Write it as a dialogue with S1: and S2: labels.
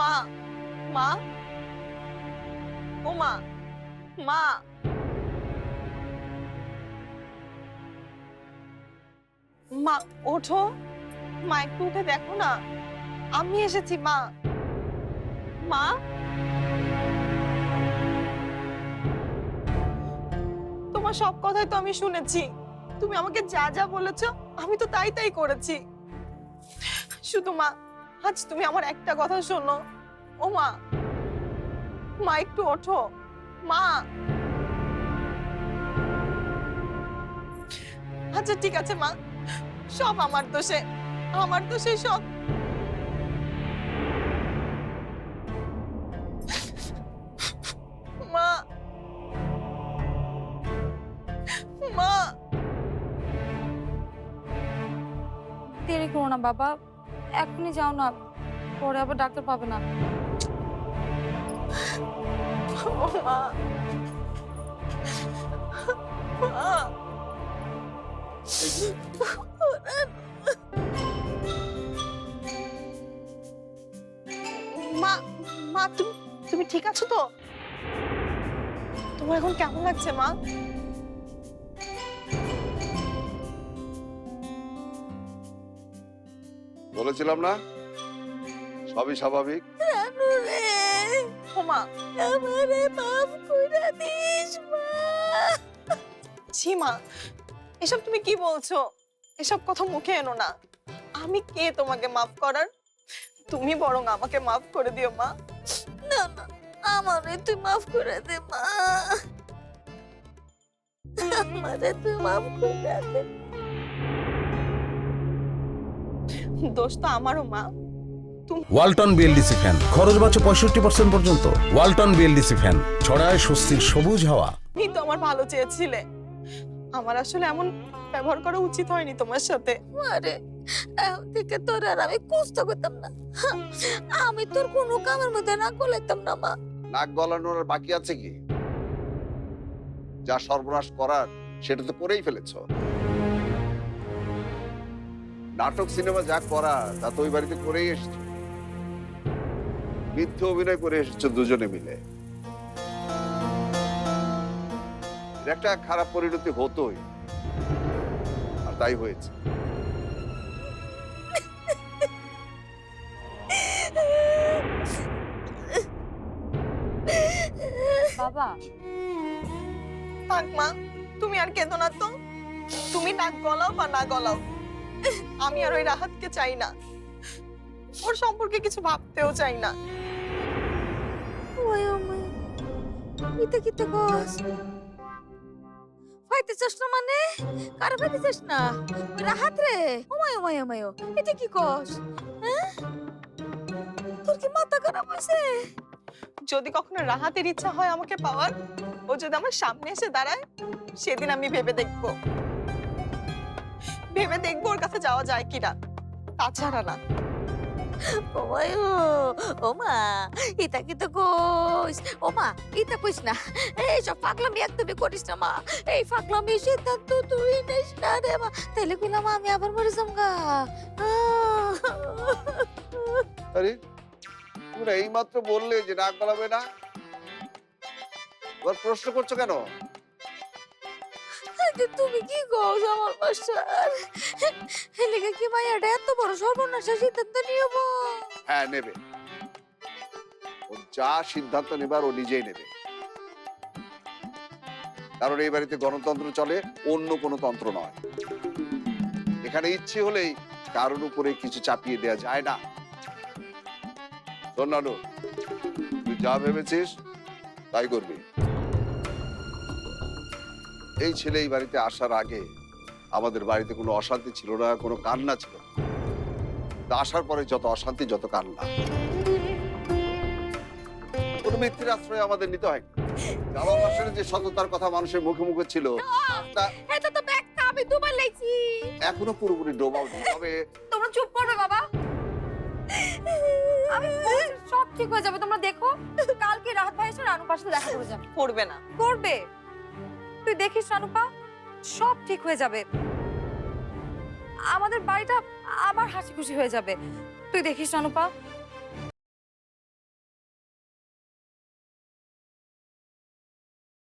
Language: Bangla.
S1: মা মা। ও মা মা। মা, ওঠো। মা, একটু উঠে দেখো না। আমি এসেছি, মা। মা। তোমার সব কথাই তো আমি শুনেছি। তুমি আমাকে যা যা বলেছ, আমি তো তাই তাই করেছি। শুধু মা আজ তুমি আমার একটা কথা শোনো। ও মা। মা, একটু ওঠো। মা। আচ্ছা ঠিক আছে, মা। সব আমার দোষে। আমার দোষে সব। মা। মা।
S2: দেরি করো না, বাবা। এখনই যাও না, পরে আবার ডাক্তার পাবে না।
S1: মা। তুমি ঠিক আছো তো? তোমার এখন কেমন লাগছে, মা?
S3: বলেছিলাম না? সবই স্বাভাবিক।
S1: ও মা আমারে মাফ করে দিস মা, এসব তুমি কি বলছো? এসব কথা মুখে এনো না। আমি কে তোমাকে মাফ করার? তুমি বরং আমাকে মাফ করে দিও, মা।
S4: না না, আমারে তুই মাফ করে দে, মা। আমারে তুই মাফ করে দে।
S1: দোষ তো আমারও মা।
S5: Walton BLDC fan. খরচ বাঁচো পঁয়ষট্টি পার্সেন্ট পর্যন্ত। Walton BLDC fan. ছড়ায় স্বস্তির সবুজ হাওয়া।
S1: তুমি তো আমার ভালো চেয়েছিলে। আমার আসলে এমন ব্যবহার করা উচিত হয়নি তোমার সাথে।
S4: আরে এখন থেকে তোর আর আমি কষ্ট করতাম না। আমি তোর কোনো কামের মধ্যে না করলাম না মা।
S3: নাক গলানোর আর বাকি আছে কি? যা সর্বনাশ করার সেটা তো করেই ফেলেছ। নাটক সিনেমা যা করা তা তো ওই বাড়িতে করেই এসেছ। মিথ্যে অভিনয় করে এসেছ দুজনে মিলে। একটা খারাপ পরিণতি হতোই আর তাই হয়েছে।
S2: বাবা।
S1: থাক মা তুমি আর কেঁদো না তো। তুমি নাক গলাও বা না গলাও। আমি আর ওই রাহাতকে চাই না। ওর সম্পর্কে কিছু ভাবতেও চাই না।
S4: ওই মাই ইতে কিতে কস ফাইতে চাস না মানে? কার ফাইতে চাস না? ওই রাহাত রে। ওমায় ওমায় ওমায় এটা কি কস? হ্যাঁ? তোর কি মাথা খারাপ হয়েছে?
S1: যদি কখনো রাহাতের ইচ্ছা হয় আমাকে পাওয়ার ও যদি আমার সামনে এসে দাঁড়ায় সেদিন আমি ভেবে দেখব। ভেবে দেখব ওর কাছে যাওয়া যায় কিনা। তাছাড়া না।
S4: ওমায় ও এটা কি তো কইস? ও মা এটা কইস না। এই সব পাগলামি একদমই করিস না মা। এই পাগলামি সিদ্ধান্ত তুই নিস না রে মা। কইলাম আমি আবার মরে যামগা
S3: আরে তোমরা এইমাত্র বললে যে নাক গলাবে না? প্রশ্ন করছ কেন?
S4: তুমি কি আমার কি এত বড় সর্বনাশের সিদ্ধান্ত
S3: হ্যাঁ নেবে। ও যা সিদ্ধান্ত নেবার ও নিজেই নেবে। কারণ এই বাড়িতে গণতন্ত্র চলে অন্য কোনো তন্ত্র নয়। এখানে ইচ্ছে হলেই কারোর উপরে কিছু চাপিয়ে দেয়া যায় না। নানু, তুই যা ভেবেছিস তাই করবি। এই ছেলে এই বাড়িতে আসার আগে আমাদের বাড়িতে কোনো অশান্তি ছিল না কোনো কান্না ছিল না। তা আসার পরে যত অশান্তি যত কান্না। কোন ব্যক্তির আশ্রয় আমাদের নিতে হয়। যাওয়া মাসের যে সততার কথা মানুষের মুখে মুখে ছিল
S4: এটা তো ব্যাগটা আমি দুবার লেছি
S3: এখনও পুরোপুরি ডোবাও তবে
S2: তোমরা চুপ করবে বাবা। আমি সব ঠিক হয়ে যাবে। তোমরা দেখো কালকে রাত ভাই এসে রানু পাশে দেখা করে যাবে।
S1: করবে না।
S2: করবে? তুই দেখিস রানুপা সব ঠিক হয়ে যাবে। আমাদের বাড়িটা আবার হাসি খুশি হয়ে যাবে। তুই দেখিস রানুপা